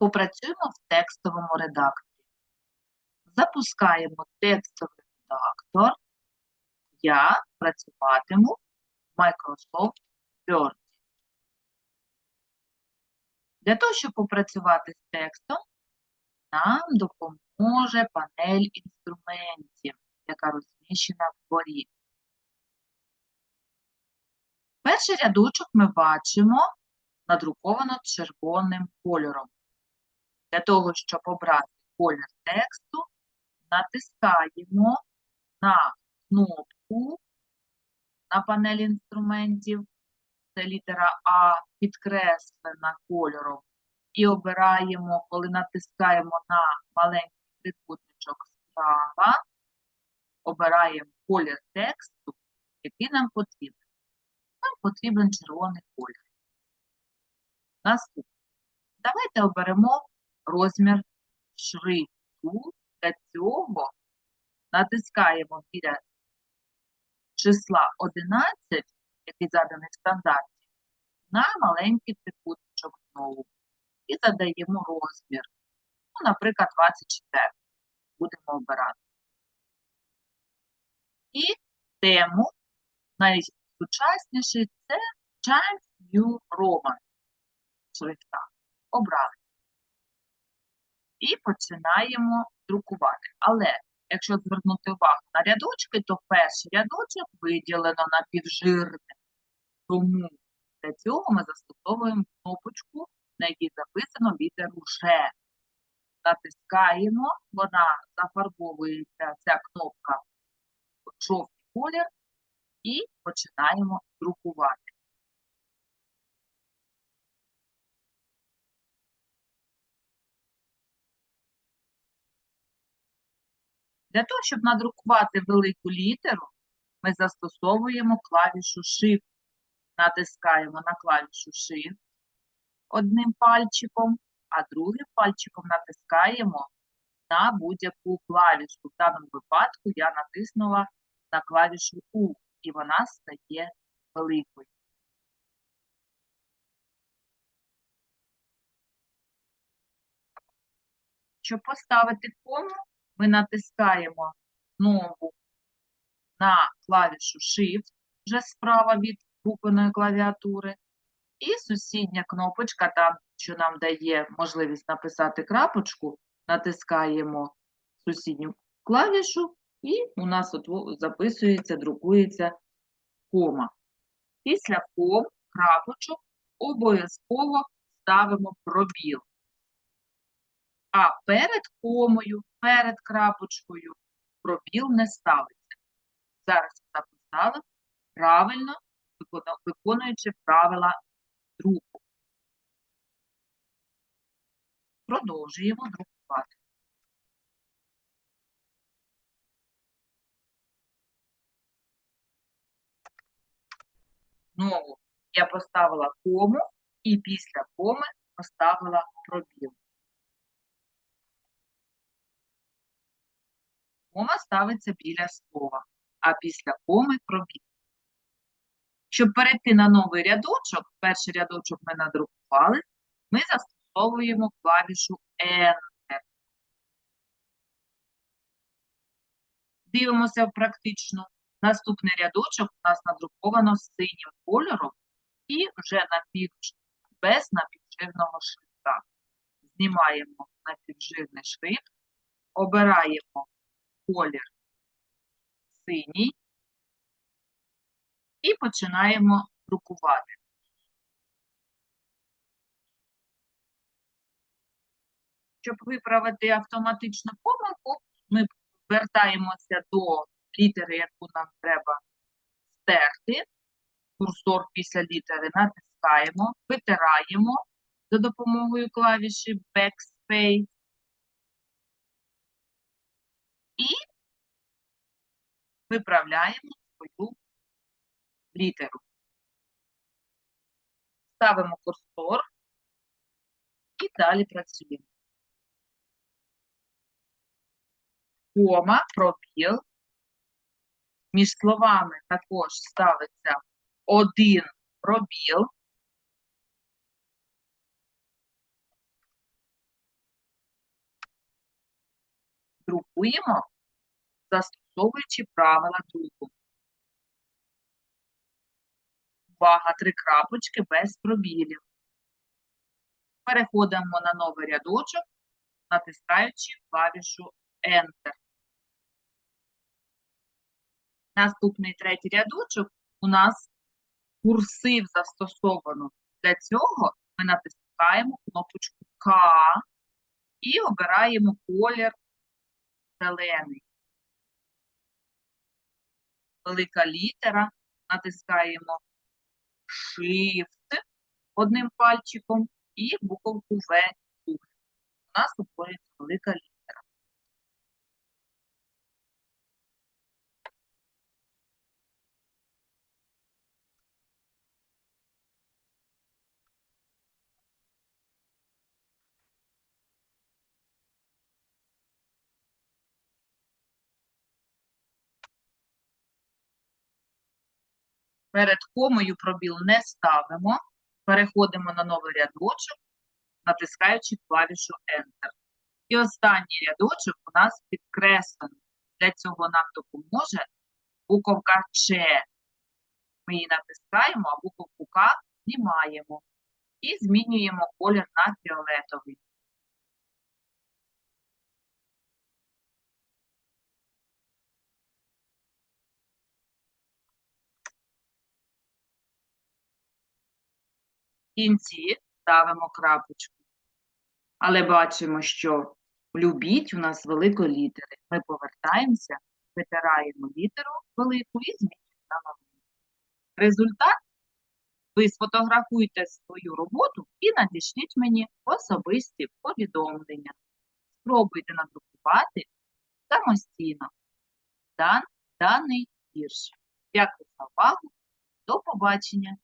попрацюємо в текстовому редакторі. Запускаємо текстовий редактор. Я працюватиму в Microsoft Word. Для того, щоб попрацювати з текстом, нам допоможе панель інструментів, яка розміщена вгорі. Перший рядочок ми бачимо надруковано червоним кольором. Для того, щоб обрати колір тексту, натискаємо на кнопку на панелі інструментів, це літера А підкреслена кольором, і обираємо, коли натискаємо на маленький трикутничок справа, обираємо колір тексту, який нам потрібен. Нам потрібен червоний колір. Наступне. Давайте оберемо розмір шрифту. Для цього натискаємо біля числа 11, який заданий в стандарті, на маленький трикутничок знову. І задаємо розмір. Ну, наприклад, 24. Будемо обирати. І тему найсучасніший це Times New Roman шрифта. Обрали. І починаємо друкувати. Але якщо звернути увагу на рядочки, то перший рядочок виділено напівжирним. Тому для цього ми застосовуємо кнопочку, на якій записано літеру Ж. Натискаємо, вона зафарбовується, ця кнопка жовтий колір, і починаємо друкувати. Для того, щоб надрукувати велику літеру, ми застосовуємо клавішу Shift. Натискаємо на клавішу Shift одним пальчиком, а другим пальчиком натискаємо на будь-яку клавішу. В даному випадку я натиснула на клавішу U, і вона стає великою. Щоб поставити кому, ми натискаємо знову на клавішу Shift, вже справа від буквеної клавіатури, і сусідня кнопочка, там, що нам дає можливість написати крапочку, натискаємо сусідню клавішу, і у нас от записується, друкується кома. Після ком, крапочок, обов'язково ставимо пробіл. А перед комою, перед крапочкою пробіл не ставиться. Зараз записали правильно, виконуючи правила друку. Продовжуємо друкувати. Знову я поставила кому і після коми поставила пробіл. Кома ставиться біля слова, а після коми пробіл. Щоб перейти на новий рядочок, перший рядочок ми надрукували, ми застосовуємо клавішу Enter. Дивимося практично. Наступний рядочок у нас надруковано синім кольором і вже напів, без напівжирного шрифта. Знімаємо напівжирний шрифт, обираємо колір синій і починаємо друкувати. Щоб виправити автоматичну помилку, ми вертаємося до літери, яку нам треба стерти. Курсор після літери натискаємо, витираємо за допомогою клавіші Backspace. виправляємо свою літеру. Ставимо курсор і далі працюємо. Кома, пробіл. Між словами також ставиться один пробіл. Друкуємо за застосовуючи правила друку. Увага, три крапочки без пробілів. Переходимо на новий рядочок, натискаючи клавішу Enter. Наступний третій рядочок у нас курсив застосовано. Для цього ми натискаємо кнопочку К і обираємо колір зелений. Велика літера, натискаємо Shift одним пальчиком і буковку В. У нас утворюється велика літера. Перед комою пробіл не ставимо. Переходимо на новий рядочок, натискаючи клавішу Enter. І останній рядочок у нас підкреслений. Для цього нам допоможе буковка Ч. Ми її натискаємо, а буковку К знімаємо. І змінюємо колір на фіолетовий. Кінці ставимо крапочку. Але бачимо, що любіть у нас великої літери. Ми повертаємося, витираємо літеру велику і змінюємо на маленьку. Результат ви сфотографуйте свою роботу і надішліть мені особисті повідомлення. Спробуйте надрукувати самостійно дан, даний вірш. Дякую за увагу. До побачення!